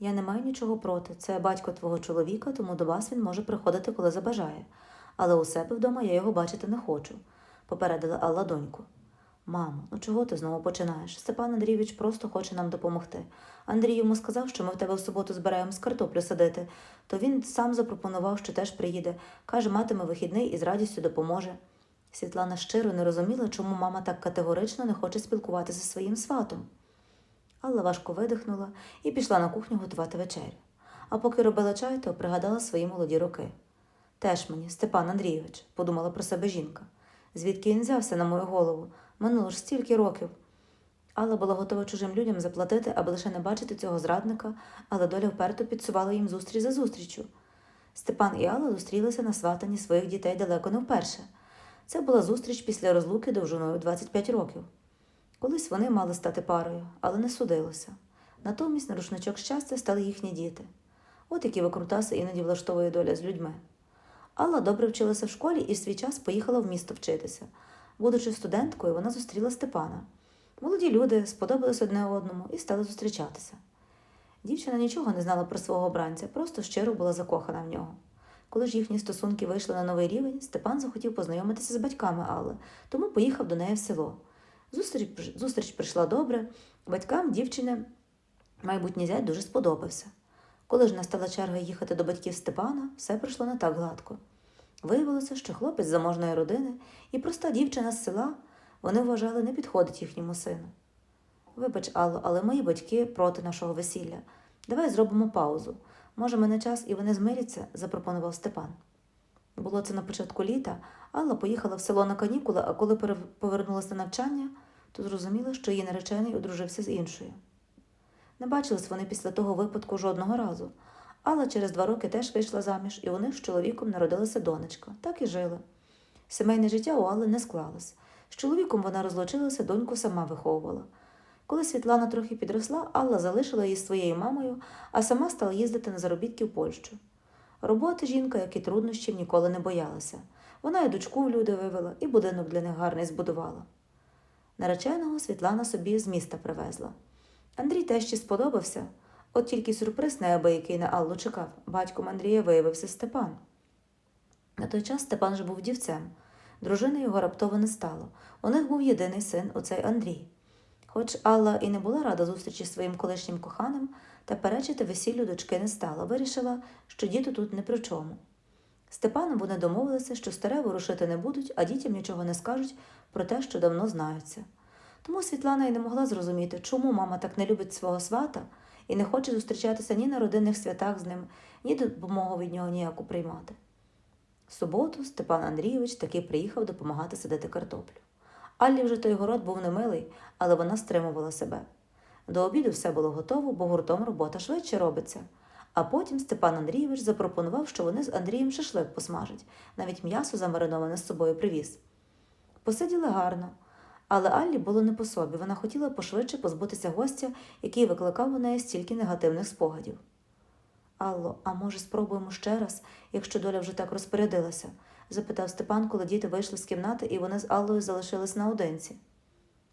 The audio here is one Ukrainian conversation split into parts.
Я не маю нічого проти. Це батько твого чоловіка, тому до вас він може приходити, коли забажає. Але у себе вдома я його бачити не хочу, попередила Алла доньку. Мамо, ну чого ти знову починаєш? Степан Андрійович просто хоче нам допомогти. Андрій йому сказав, що ми в тебе в суботу збираємось картоплю садити, то він сам запропонував, що теж приїде. Каже, матиме вихідний і з радістю допоможе. Світлана щиро не розуміла, чому мама так категорично не хоче спілкуватися зі своїм сватом. Алла важко видихнула і пішла на кухню готувати вечерю. А поки робила чай, то пригадала свої молоді роки. Теж мені, Степан Андрійович, подумала про себе жінка. Звідки він взявся на мою голову? Минуло ж стільки років. Алла була готова чужим людям заплатити, аби лише не бачити цього зрадника, але доля вперто підсувала їм зустріч за зустрічю. Степан і Алла зустрілися на сватанні своїх дітей далеко не вперше. Це була зустріч після розлуки довжиною 25 років. Колись вони мали стати парою, але не судилося. Натомість на рушничок щастя стали їхні діти. От які викрутаси іноді влаштовує доля з людьми. Алла добре вчилася в школі і в свій час поїхала в місто вчитися. Будучи студенткою, вона зустріла Степана. Молоді люди сподобались одне одному і стали зустрічатися. Дівчина нічого не знала про свого обранця, просто щиро була закохана в нього. Коли ж їхні стосунки вийшли на новий рівень, Степан захотів познайомитися з батьками Алли, тому поїхав до неї в село. Зустріч, зустріч прийшла добре, батькам дівчини майбутній зять дуже сподобався. Коли ж настала черга їхати до батьків Степана, все пройшло не так гладко. Виявилося, що хлопець заможної родини і проста дівчина з села вони вважали не підходить їхньому сину. Вибач, Алло, але мої батьки проти нашого весілля. Давай зробимо паузу. Може, мене час і вони змиряться, запропонував Степан. Було це на початку літа. Алла поїхала в село на канікули, а коли повернулася на навчання, то зрозуміла, що її наречений одружився з іншою. Не бачились вони після того випадку жодного разу. Алла через два роки теж вийшла заміж, і у них з чоловіком народилася донечка. Так і жили. Сімейне життя у Алли не склалось. З чоловіком вона розлучилася, доньку сама виховувала. Коли Світлана трохи підросла, Алла залишила її з своєю мамою, а сама стала їздити на заробітки в Польщу. Роботи жінка, як і труднощів, ніколи не боялася. Вона і дочку в люди вивела, і будинок для них гарний збудувала. Нареченого Світлана собі з міста привезла. Андрій теж ще сподобався, от тільки сюрприз неабиякий на Аллу чекав. Батьком Андрія виявився Степан. На той час Степан вже був дівцем. Дружини його раптово не стало. У них був єдиний син, оцей Андрій. Хоч Алла і не була рада зустрічі з своїм колишнім коханим, та перечити весіллю дочки не стала, вирішила, що діти тут не при чому. Степаном вони домовилися, що старе ворушити не будуть, а дітям нічого не скажуть про те, що давно знаються. Тому Світлана й не могла зрозуміти, чому мама так не любить свого свата і не хоче зустрічатися ні на родинних святах з ним, ні допомогу від нього ніяку приймати. В суботу Степан Андрійович таки приїхав допомагати садити картоплю. Аллі вже той город був немилий, але вона стримувала себе. До обіду все було готово, бо гуртом робота швидше робиться. А потім Степан Андрійович запропонував, що вони з Андрієм шашлик посмажать, навіть м'ясо замариноване з собою привіз. Посиділи гарно, але Аллі було не по собі. Вона хотіла пошвидше позбутися гостя, який викликав у неї стільки негативних спогадів. Алло, а може, спробуємо ще раз, якщо доля вже так розпорядилася? запитав Степан, коли діти вийшли з кімнати, і вони з Аллою залишились наодинці.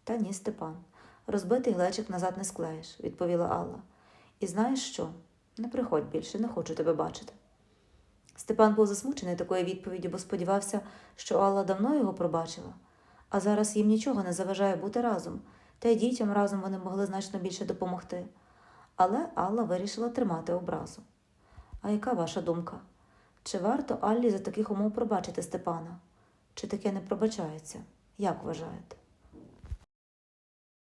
Та ні, Степан, розбитий глечик назад не склеїш, відповіла Алла. І знаєш що? Не приходь більше, не хочу тебе бачити. Степан був засмучений такою відповіддю, бо сподівався, що Алла давно його пробачила, а зараз їм нічого не заважає бути разом, та й дітям разом вони могли значно більше допомогти. Але Алла вирішила тримати образу. А яка ваша думка? Чи варто Аллі за таких умов пробачити Степана? Чи таке не пробачається? Як вважаєте?